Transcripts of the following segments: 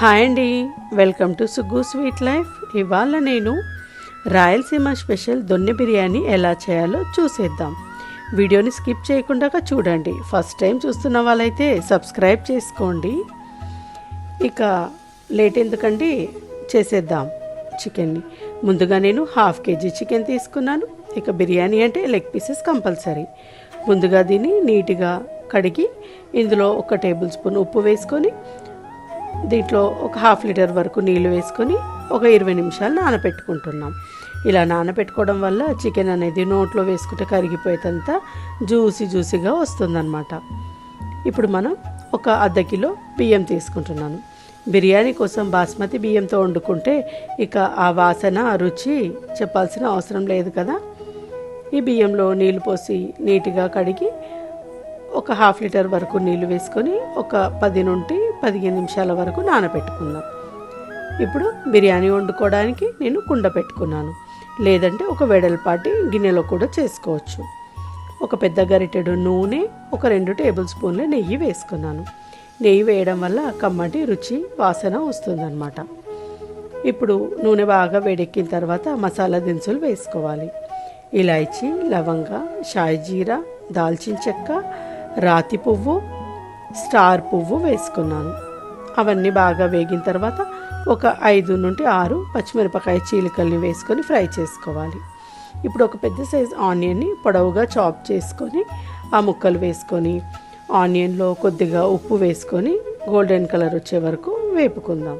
Hi అండి. Welcome to Suggu sweet life. ఇవాళ నేను రాయలసీమ స్పెషల్ దొన్నె బిర్యానీ ఎలా చేయాలో చూసేద్దాం. వీడియోని స్కిప్ చేయకుండా చూడండి. ఫస్ట్ టైం చూస్తున్న వాళ్ళైతే సబ్స్క్రైబ్ చేసుకోండి. ఇక లేట్ ఎందుకండి? చేసేద్దాం చికెన్ని. ముందుగా నేను హాఫ్ కేజీ చికెన్ తీసుకున్నాను. ఇక బిర్యానీ అంటే లెగ్ పీసెస్ కంపల్సరీ. ముందుగా దీన్ని నీట్గా కడిగి ఇందులో ఒక టేబుల్ స్పూన్ ఉప్పు వేసుకొని దీంట్లో ఒక హాఫ్ లీటర్ వరకు నీళ్ళు వేసుకొని ఒక ఇరవై నిమిషాలు నానబెట్టుకుంటున్నాం ఇలా నానబెట్టుకోవడం వల్ల చికెన్ అనేది నోట్లో వేసుకుంటే కరిగిపోయేంత జ్యూసీ జ్యూసీగా వస్తుందన్నమాట. ఇప్పుడు మనం ఒక అర్ధ కిలో బియ్యం తీసుకుంటున్నాను. బిర్యానీ కోసం బాస్మతి బియ్యంతో వండుకుంటే ఇక ఆ వాసన రుచి చెప్పాల్సిన అవసరం లేదు కదా? ఈ బియ్యంలో నీళ్ళు పోసి నీట్గా కడిగి ఒక హాఫ్ లీటర్ వరకు నీళ్ళు వేసుకొని ఒక పది నుండి పదిహేను నిమిషాల వరకు నానబెట్టుకుందాం. ఇప్పుడు బిర్యానీ వండుకోవడానికి నేను కుండ పెట్టుకున్నాను. లేదంటే ఒక వెడల్పాటి గిన్నెలో కూడా చేసుకోవచ్చు. ఒక పెద్ద గరిటెడు నూనె ఒక రెండు టేబుల్ స్పూన్ల నెయ్యి వేసుకున్నాను. నెయ్యి వేయడం వల్ల కమ్మటి రుచి వాసన వస్తుందన్నమాట. ఇప్పుడు నూనె బాగా వేడెక్కిన తర్వాత మసాలా దినుసులు వేసుకోవాలి. ఇలాచి లవంగ షాయి జీరా దాల్చిన చెక్క రాతి పువ్వు స్టార్ పువ్వు వేసుకున్నాను. అవన్నీ బాగా వేగిన తర్వాత ఒక ఐదు నుండి ఆరు పచ్చిమిరపకాయ చీలికల్ని వేసుకొని ఫ్రై చేసుకోవాలి. ఇప్పుడు ఒక పెద్ద సైజ్ ఆనియన్ని పొడవుగా చాప్ చేసుకొని ఆ ముక్కలు వేసుకొని ఆనియన్లో కొద్దిగా ఉప్పు వేసుకొని గోల్డెన్ కలర్ వచ్చే వరకు వేపుకుందాం.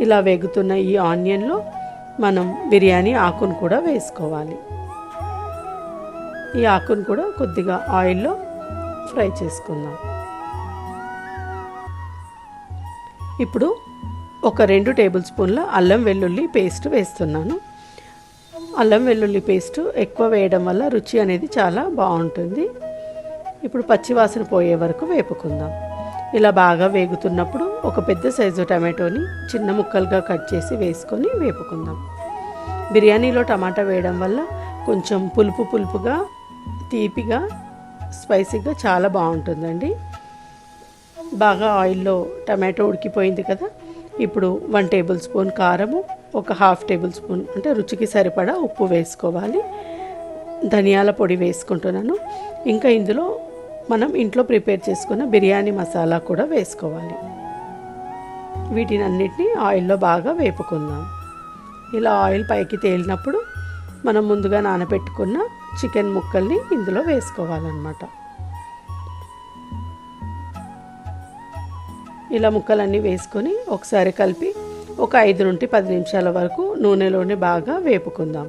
ఇలా వేగుతున్న ఈ ఆనియన్లో మనం బిర్యానీ ఆకును కూడా వేసుకోవాలి. ఈ ఆకును కూడా కొద్దిగా ఆయిల్లో ఫ్రై చేసుకుందాం. ఇప్పుడు ఒక రెండు టేబుల్ స్పూన్ల అల్లం వెల్లుల్లి పేస్ట్ వేస్తున్నాను. అల్లం వెల్లుల్లి పేస్ట్ ఎక్కువ వేయడం వల్ల రుచి అనేది చాలా బాగుంటుంది. ఇప్పుడు పచ్చివాసన పోయే వరకు వేపుకుందాం. ఇలా బాగా వేగుతున్నప్పుడు ఒక పెద్ద సైజు టమాటోని చిన్న ముక్కలుగా కట్ చేసి వేసుకొని వేపుకుందాం. బిర్యానీలో టమాటా వేయడం వల్ల కొంచెం పులుపు పులుపుగా తీపిగా స్పైసీగా చాలా బాగుంటుందండి. బాగా ఆయిల్లో టమాటో ఉడికిపోయింది కదా. ఇప్పుడు వన్ టేబుల్ స్పూన్ కారము ఒక హాఫ్ టేబుల్ స్పూన్ అంటే రుచికి సరిపడా ఉప్పు వేసుకోవాలి. ధనియాల పొడి వేసుకుంటున్నాను. ఇంకా ఇందులో మనం ఇంట్లో ప్రిపేర్ చేసుకున్న బిర్యానీ మసాలా కూడా వేసుకోవాలి. వీటిని అన్నిటినీ ఆయిల్లో బాగా వేపుకుందాం. ఇలా ఆయిల్ పైకి తేలినప్పుడు మనం ముందుగా నానబెట్టుకున్న చికెన్ ముక్కల్ని ఇందులో వేసుకోవాలన్నమాట. ఇలా ముక్కలన్నీ వేసుకొని ఒకసారి కలిపి ఒక ఐదు నుండి పది నిమిషాల వరకు నూనెలోనే బాగా వేపుకుందాం.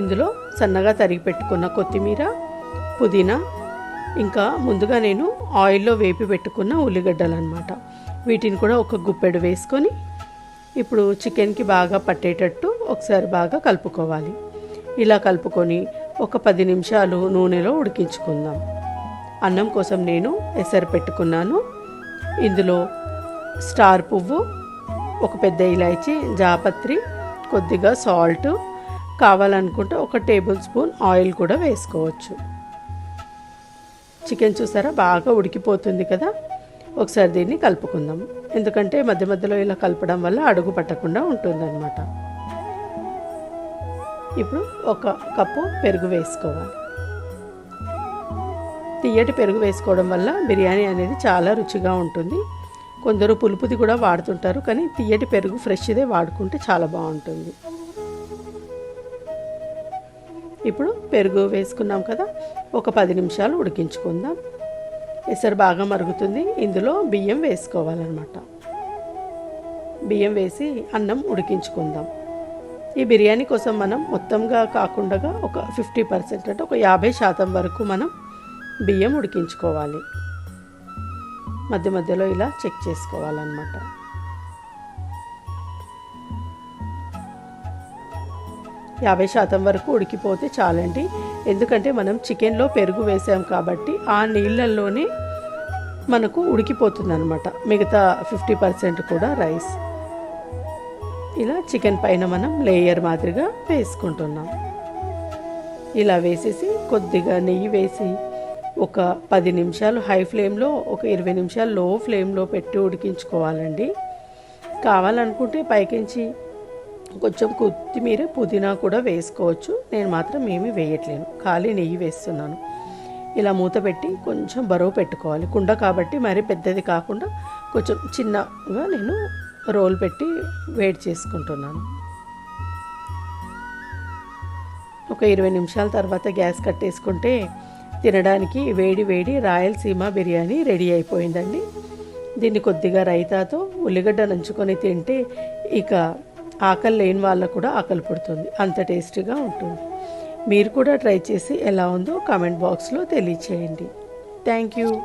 ఇందులో సన్నగా తరిగి పెట్టుకున్న కొత్తిమీర పుదీనా ఇంకా ముందుగా నేను ఆయిల్లో వేపి పెట్టుకున్న ఉల్లిగడ్డలు అనమాట వీటిని కూడా ఒక గుప్పెడు వేసుకొని ఇప్పుడు చికెన్కి బాగా పట్టేటట్టు ఒకసారి బాగా కలుపుకోవాలి. ఇలా కలుపుకొని ఒక పది నిమిషాలు నూనెలో ఉడికించుకుందాం. అన్నం కోసం నేను ఎసరు పెట్టుకున్నాను. ఇందులో స్టార్ పువ్వు ఒక పెద్ద ఇలాచి జాపత్రి కొద్దిగా సాల్ట్ కావాలనుకుంటే ఒక టేబుల్ స్పూన్ ఆయిల్ కూడా వేసుకోవచ్చు. చికెన్ చూసారా? బాగా ఉడికిపోతుంది కదా? ఒకసారి దీన్ని కలుపుకుందాం. ఎందుకంటే మధ్య మధ్యలో ఇలా కలపడం వల్ల అడుగు పట్టకుండా ఉంటుందన్నమాట. ఇప్పుడు ఒక కప్పు పెరుగు వేసుకోవాలి. తీయటి పెరుగు వేసుకోవడం వల్ల బిర్యానీ అనేది చాలా రుచిగా ఉంటుంది. కొందరు పులుపుది కూడా వాడుతుంటారు కానీ తీయటి పెరుగు ఫ్రెష్దే వాడుకుంటే చాలా బాగుంటుంది. ఇప్పుడు పెరుగు వేసుకున్నాం కదా ఒక పది నిమిషాలు ఉడికించుకుందాం. పెసరు బాగా మరుగుతుంది. ఇందులో బియ్యం వేసుకోవాలన్నమాట. బియ్యం వేసి అన్నం ఉడికించుకుందాం. ఈ బిర్యానీ కోసం మనం మొత్తంగా కాకుండా ఒక ఫిఫ్టీ పర్సెంట్ అంటే ఒక యాభై శాతం వరకు మనం బియ్యం ఉడికించుకోవాలి. మధ్య మధ్యలో ఇలా చెక్ చేసుకోవాలన్నమాట. యాభై శాతం వరకు ఉడికిపోతే చాలండి. ఎందుకంటే మనం చికెన్లో పెరుగు వేసాం కాబట్టి ఆ నీళ్ళల్లోనే మనకు ఉడికిపోతుంది అనమాట మిగతా ఫిఫ్టీ పర్సెంట్ కూడా రైస్. ఇలా చికెన్ పైన మనం లేయర్ మాదిరిగా వేసుకుంటున్నాం. ఇలా వేసేసి కొద్దిగా నెయ్యి వేసి ఒక పది నిమిషాలు హై ఫ్లేమ్లో ఒక ఇరవై నిమిషాలు లో ఫ్లేమ్లో పెట్టి ఉడికించుకోవాలండి. కావాలనుకుంటే పైకించి కొంచెం కొత్తిమీర పుదీనా కూడా వేసుకోవచ్చు. నేను మాత్రం ఏమీ వేయట్లేను. ఖాళీ నెయ్యి వేస్తున్నాను. ఇలా మూత పెట్టి కొంచెం బరువు పెట్టుకోవాలి. కుండ కాబట్టి మరీ పెద్దది కాకుండా కొంచెం చిన్నగా నేను రోల్ పెట్టి వేడి చేసుకుంటున్నాను. ఒక ఇరవై నిమిషాల తర్వాత గ్యాస్ కట్టేసుకుంటే తినడానికి వేడి వేడి రాయలసీమ బిర్యానీ రెడీ అయిపోయిందండి. దీన్ని కొద్దిగా రైతాతో ఉల్లిగడ్డ నంచుకొని తింటే ఇక ఆకలి లేని వాళ్ళకు కూడా ఆకలి పుడుతుంది. అంత టేస్టీగా ఉంటుంది. మీరు కూడా ట్రై చేసి ఎలా ఉందో కామెంట్ బాక్స్లో తెలియచేయండి. Thank you.